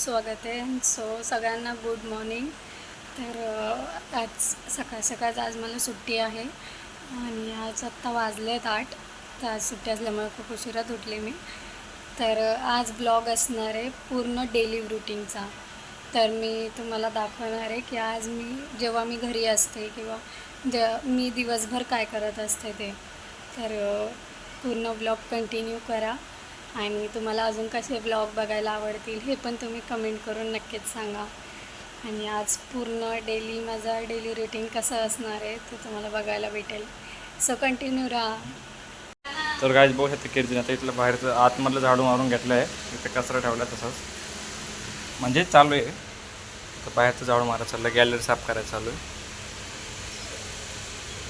स्वागत आहे. सो सगळ्यांना गुड मॉर्निंग तर आज सकाळ सकाळच आज मला सुट्टी आहे. आणि आज आत्ता वाजले आहेत आठ. तर आज सुट्टी असल्यामुळे खूप उशिरात उठले मी. तर आज ब्लॉग असणार आहे पूर्ण डेली रुटीनचा तर मी तुम्हाला दाखवणार आहे की आज मी जेव्हा मी घरी असते किंवा जे मी दिवसभर काय करत असते ते. तर पूर्ण ब्लॉग कंटिन्यू करा. आणि तुम्हाला अजून कसे ब्लॉग बघायला आवडतील हे पण तुम्ही कमेंट करून नक्कीच सांगा. आणि आज पूर्ण डेली माझा डेली रुटीन कसं असणार आहे ते तुम्हाला बघायला भेटेल. सो कंटिन्यू राहा. तर गायच बघू शकते कीर्तीने आता इथलं बाहेरचं आतमधलं झाडू मारून घेतलं आहे. इथं कचरा ठेवला तसंच. म्हणजे चालू आहे. तर बाहेरचं झाडू मारायचं चाललं गॅलरी साफ करायचं चालू आहे.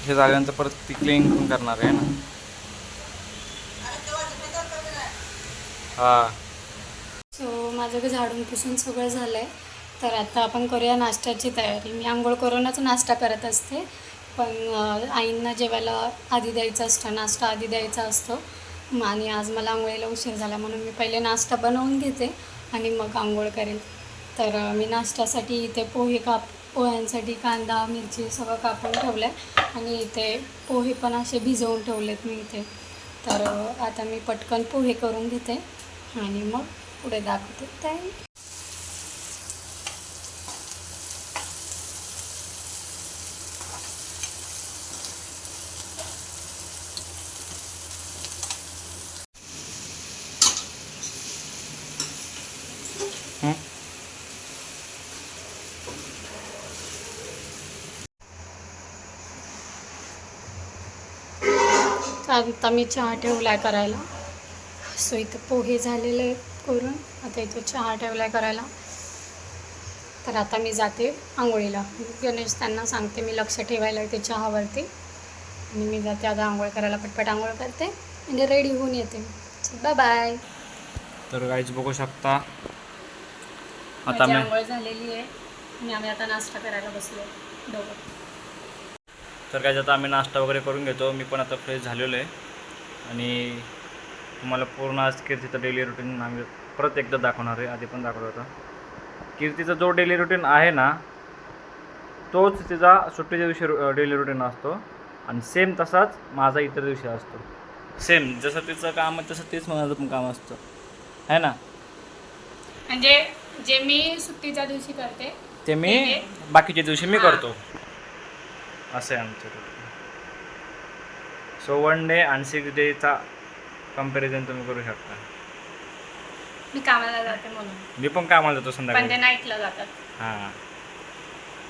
हे झाल्यानंतर परत ती क्लीन पण करणार आहे ना. हा. सो माझं झाडून पुसून सगळं झालं आहे तर आता आपण करूया नाश्त्याची तयारी. मी आंघोळ करूनच नाश्ता करत असते. पण आईंना जेवायला आधी द्यायचं असतं. नाश्ता आधी द्यायचा असतो. आणि आज मला आंघोळीला उशीर झाला म्हणून मी पहिले नाश्ता बनवून घेते आणि मग आंघोळ करेन. तर मी नाश्त्यासाठी इथे पोहे काप पोह्यांसाठी कांदा मिरची सगळं कापून ठेवलं आहे आणि इथे पोहे पण असे भिजवून ठेवलेत मी इथे. तर आता मी पटकन पोहे करून घेते. आणि मग पुढे दाखवते. ताई आता मी चहा ठेवलाय करायला. सो इथं पोहे झालेले आहेत करून. आता इथं चहा ठेवलाय करायला. तर आता मी जाते आंघोळीला. गणेश त्यांना सांगते मी लक्ष ठेवायला ते चहावरती. आणि मी जाते आता आंघोळ करायला पटपट आंघोळ करते. म्हणजे रेडी होऊन येते. बाय बाय तर गायच बघू शकता. आता मी आंघोळ झालेली आहे. आणि आम्ही आता नाश्ता करायला बसलो दोघं. तर काय आता आम्ही नाश्ता वगैरे करून घेतो. मी पण आता फ्रेश झालेलो आहे. आणि तुम्हाला पूर्ण आज कीर्तीचं डेली रुटीन आम्ही परत एकदा दाखवणार आहे. आधी पण दाखवलं होतं. कीर्तीचा जो डेली रुटीन आहे ना तोच तिचा सुट्टीच्या दिवशी डेली रुटीन असतो आणि सेम तसाच माझा इतर दिवशी असतो. सेम जसं तिचं काम आहे तसं तेच माझं पण काम असतं. आहे ना? म्हणजे जे मी सुट्टीच्या दिवशी करते ते मी. बाकीच्या दिवशी मी हां. करतो. असं आहे आमचं सो वन डे आणि सिक्स डेचा कंपॅरिझन तुम्ही करू शकता. मी कामाला जाते म्हणून. मी पण कामाला जातो पण ते संध्याकाळी नाईटला जातात. हां.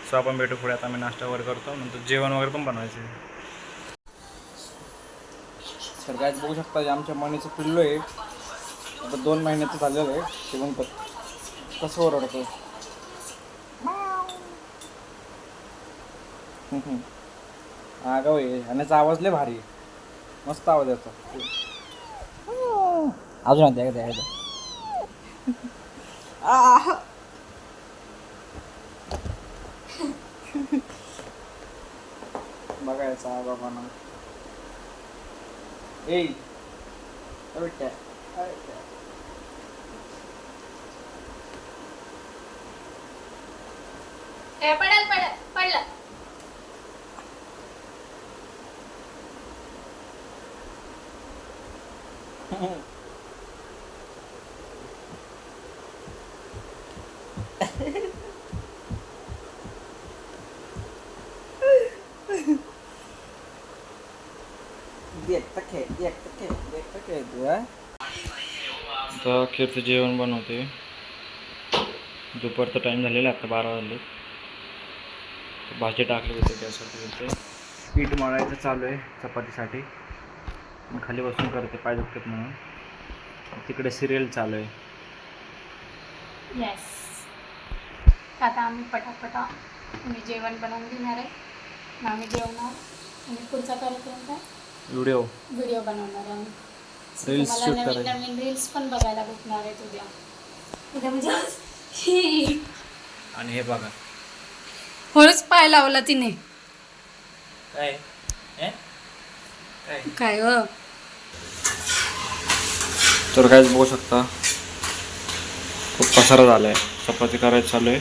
सो आपण भेटू पुढे आता आम्ही नाश्ता वगैरे करतो. नंतर जेवण वगैरे पण बनवायचे तर काय बघू शकता जे आमच्या मणीचं पिल्लो आहे. आता दोन महिन्याचं झालेलं आहे ते पण. कसं ओरडतो आगाव आहे आणि याचा आवाज लय भारी आहे. मस्त आवाज येतो. अजून आता एकदा एकदा बघायचा आगापणा ए अविट्या अविट्या पडेल पडेल पडलं देखता आता खीरचं जेवण बनवते. दुपारचा टाईम झालेला आहे आता बारा वाजले. भाजी टाकली होते त्यासाठी होते पीठ मळायचं चालू आहे चपातीसाठी. खाली बसून करते पाय दुखतात म्हणून. तिकडे सिरियल चालू आहे. येस आता आम्ही पटापटा मी जेवण बनवून घेणार आहे. आम्ही जेवणार आणि पुढचा कार्यक्रम काय? व्हिडिओ व्हिडिओ बनवणार आहे आम्ही. Reels तुम्हाला shoot नवीन करायचे. नवीन रील्स पण बघायला भेटणार आहेत उद्या उद्या म्हणजे आणि हे बघा. हळूच पाय लावला तिने. काय? काय? व तर काहीच बघू शकता. खूप पसारा झाला आहे चपाती करायचं चालू आहे.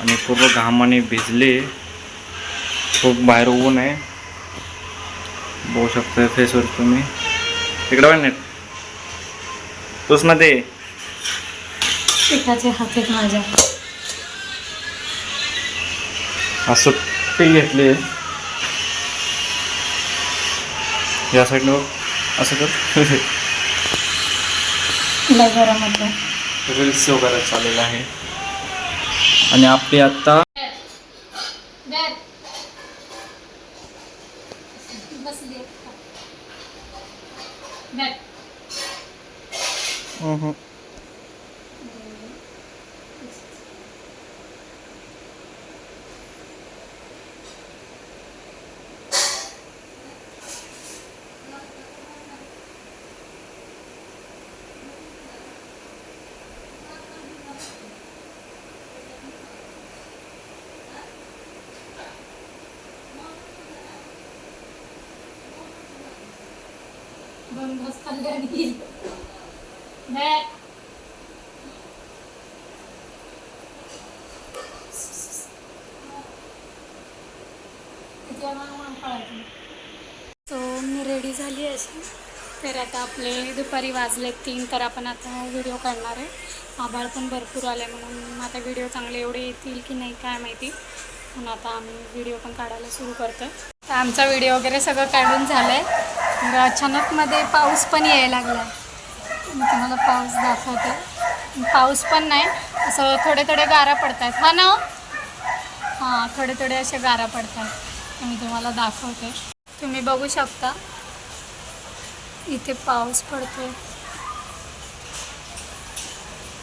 आणि पूर्ण घामाने भिजले. खूप बाहेर ऊन आहे. बघू शकता फेसवर तुम्ही. तिकडं पण नेट तूच ना ते. पिठाचे हात आहेत माझ्या. असं ते घेतले. या साईडनं असं कर. लय गरम होतं रील्स वगैरे चाललेलं आहे. आणि आपली आत्ता दोन घास खाल्ले आणि सो मी रेडी झाली अशी तर आता आपले दुपारी वाजले तीन तर आपण आता व्हिडिओ काढणार आहे. आभाळ पण भरपूर आले म्हणून आता व्हिडिओ चांगले एवढे येतील की नाही काय माहिती. पण आता आम्ही व्हिडिओ पण काढायला सुरू करतो तर आमचा व्हिडिओ वगैरे सगळं काढून झालं आहे अचानकमध्ये पाऊस पण यायला लागला मी तुम्हाला पाऊस दाखवते. पाऊस पण नाही असं थोडे थोडे गारा पडत आहेत हो? हा ना हां? थोडे थोडे असे गारा पडत आहेत मी तुम्हाला दाखवते. तुम्ही बघू शकता. इथे पाऊस पडतो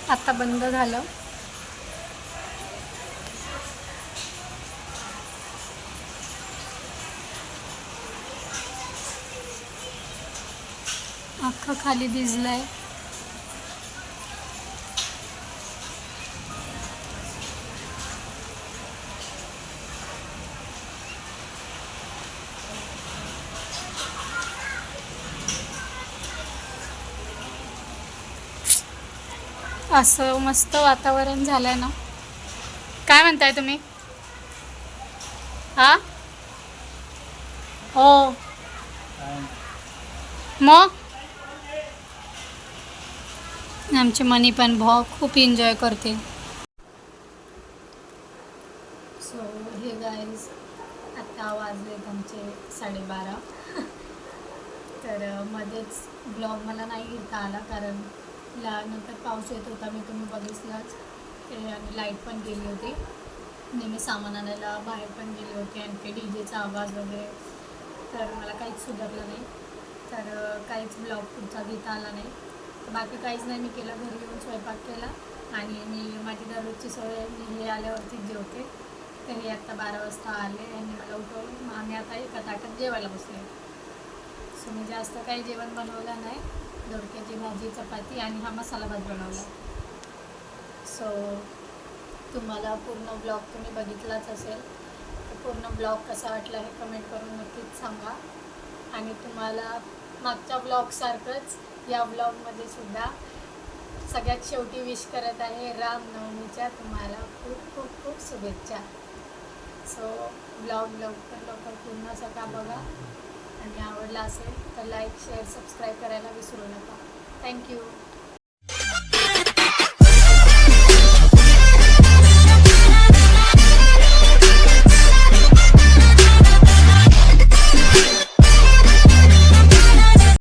आता बंद झालं. अख्खं खाली भिजलं आहे असं मस्त वातावरण झालंय ना. काय म्हणताय तुम्ही? हा? हो. मग? आमची मनी पण भाऊ खूप एन्जॉय करते सो हे गाईज आत्ता वाजलेत आमचे साडेबारा. तर मध्येच ब्लॉग मला नाही घेता आला कारण नंतर पाऊस येत होता मी तुम्ही बघितलाच. ते आणि लाइट पण गेली होती. नेहमी सामान आणायला बाहेर पण गेले होते आणि ते डी जेचा आवाज वगैरे. तर मला काहीच सुधारलं नाही. तर काहीच ब्लॉग पुढचा घेता आला नाही. बाकी काहीच नाही मी केलं घरी येऊन स्वयंपाक केला. आणि मी माझी दररोजची सवय मी हे आल्यावरतीच जेवते. तर हे आत्ता बारा वाजता आले आणि मला उठवलं. मग आम्ही आता एका ताटात जेवायला बसले सो मी जास्त काही जेवण बनवलं नाही. दोडक्याची भाजी चपाती आणि हा मसाला भात बनवला. सो तुम्हाला पूर्ण ब्लॉग तुम्ही बघितलाच असेल. तर पूर्ण ब्लॉग कसा वाटला हे कमेंट करून नक्कीच सांगा. आणि तुम्हाला मागच्या ब्लॉगसारखंच या ब्लॉगमध्ये सुद्धा सगळ्यात शेवटी विश करत आहे रामनवमीच्या तुम्हाला खूप खूप खूप शुभेच्छा. सो ब्लॉग लवकर लवकर पूर्ण सगळा बघा. आणि आवडला असेल तर लाईक शेअर सबस्क्राईब करायला विसरू नका. थँक्यू